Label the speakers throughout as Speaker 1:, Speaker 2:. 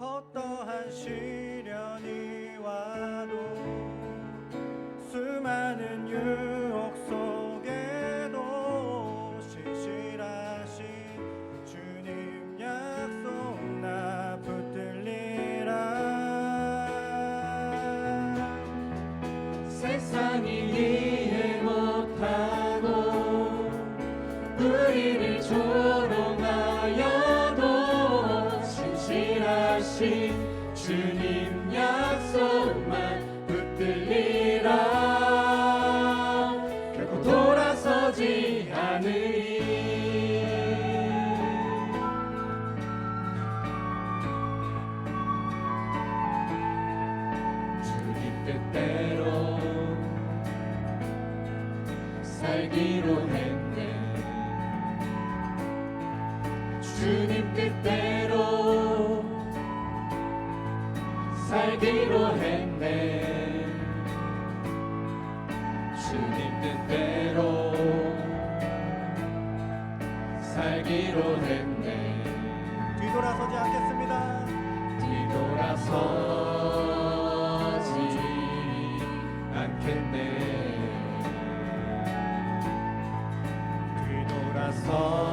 Speaker 1: 어떠한 시련이 와도 수많은 유 주님
Speaker 2: 뜻대로 살기로 했네. 주님 뜻대로 살기로 했네.
Speaker 1: 뒤돌아서지 않겠습니다.
Speaker 2: 뒤돌아서지 않겠네. 뒤돌아서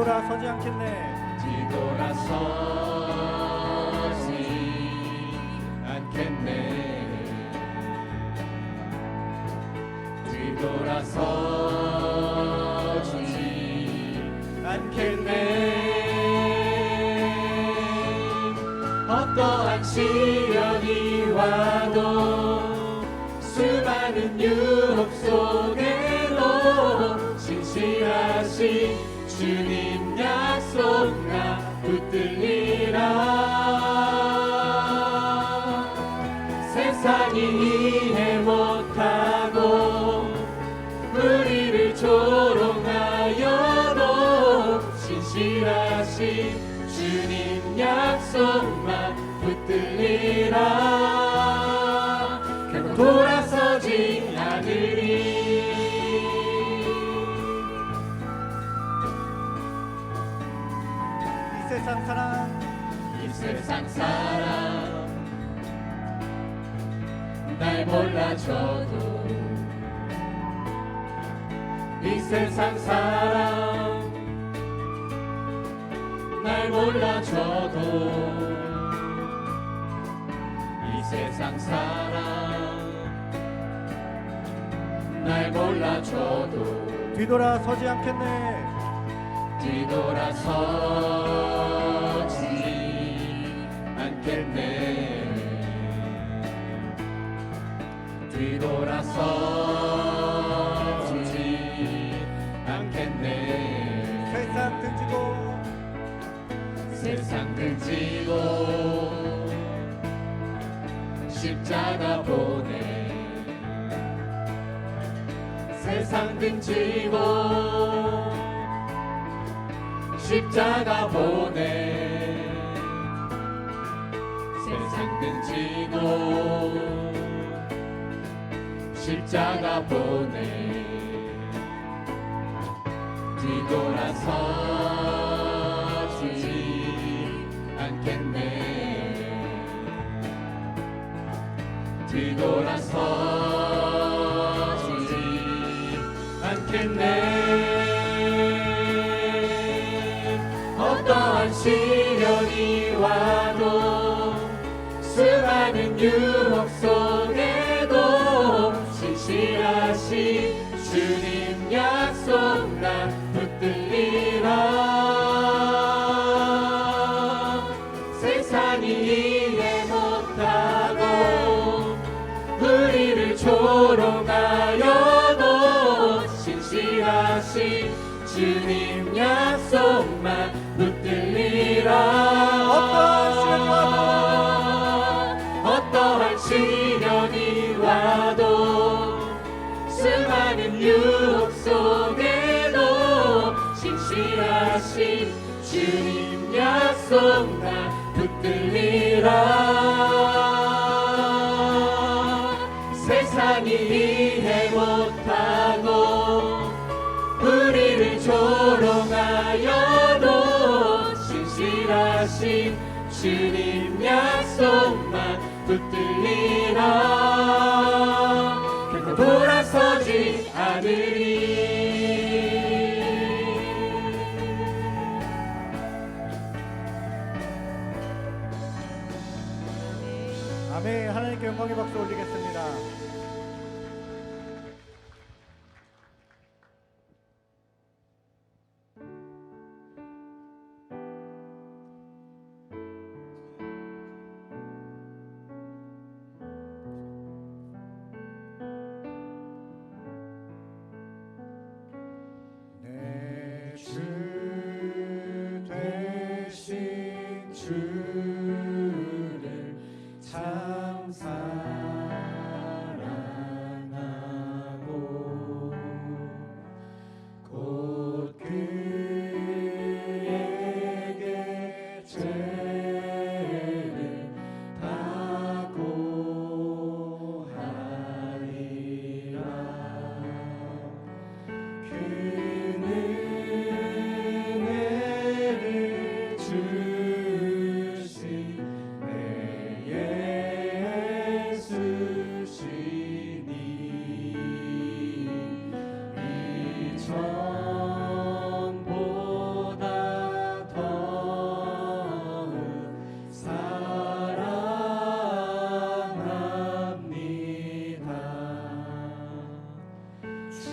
Speaker 1: 뒤돌아서지 않겠네.
Speaker 2: 뒤돌아서지 않겠네. 뒤돌아서지 않겠네. 어떠한 시련이 와도 수많은 유혹 속에도 신실하신 주님 약속 나 붙들리라. 세상이 이해 못하고 우리를 조롱하여도 신실하신 주님 약속만 붙들리라. 돌아
Speaker 1: 세상 사랑.
Speaker 2: 이 세상 사람 날 몰라줘도 이 세상 사람 날 몰라줘도 이 세상 사람 날 몰라줘도
Speaker 1: 뒤돌아 서지 않겠네
Speaker 2: 뒤돌아서지 않겠네. 뒤돌아서지 않겠네.
Speaker 1: 세상 등지고
Speaker 2: 세상 등지고 십자가 보내. 세상 등지고 십자가 보내. 세상 등지고 십자가 보내. 뒤돌아서지 않겠네. 뒤돌아서지 않겠네 시련이 와도 수많은 유혹 속에도 신실하신 주님 약속 난 붙들리라. 세상이 주님 약속
Speaker 1: 나 붙들리라. 세상이 이해 못하고 우리를 조롱하여도 신실하신 주님 약속만 붙들리라.
Speaker 2: 아멘. 하나님께 영광의 박수 올리겠습니다.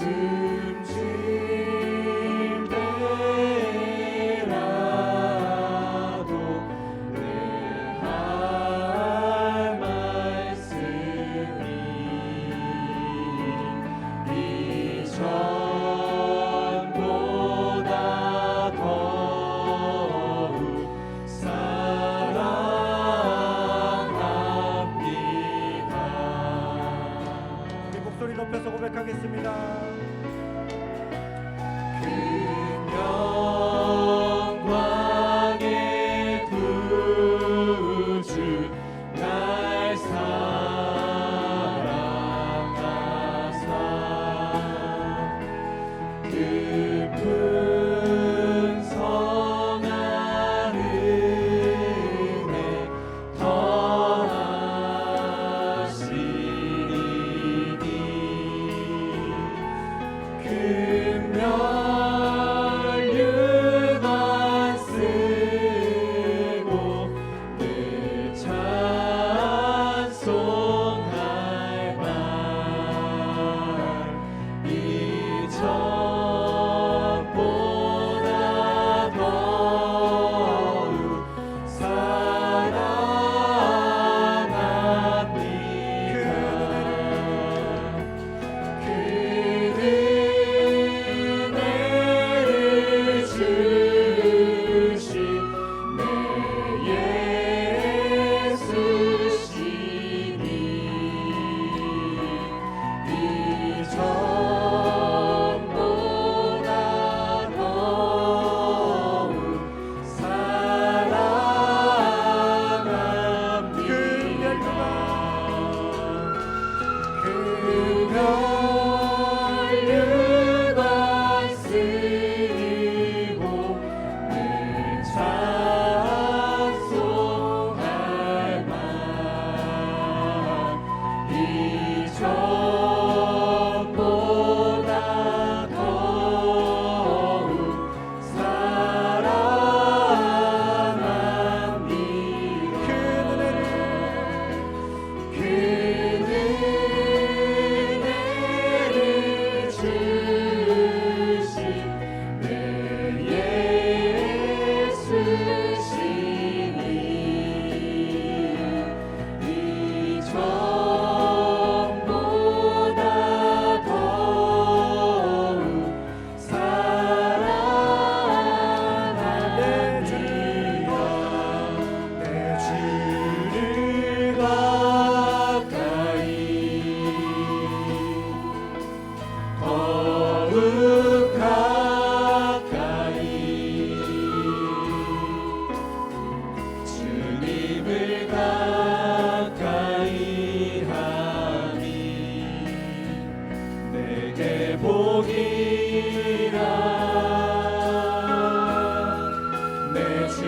Speaker 2: Jesus. 목소리 높여서 고백하겠습니다. 그녀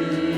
Speaker 2: you.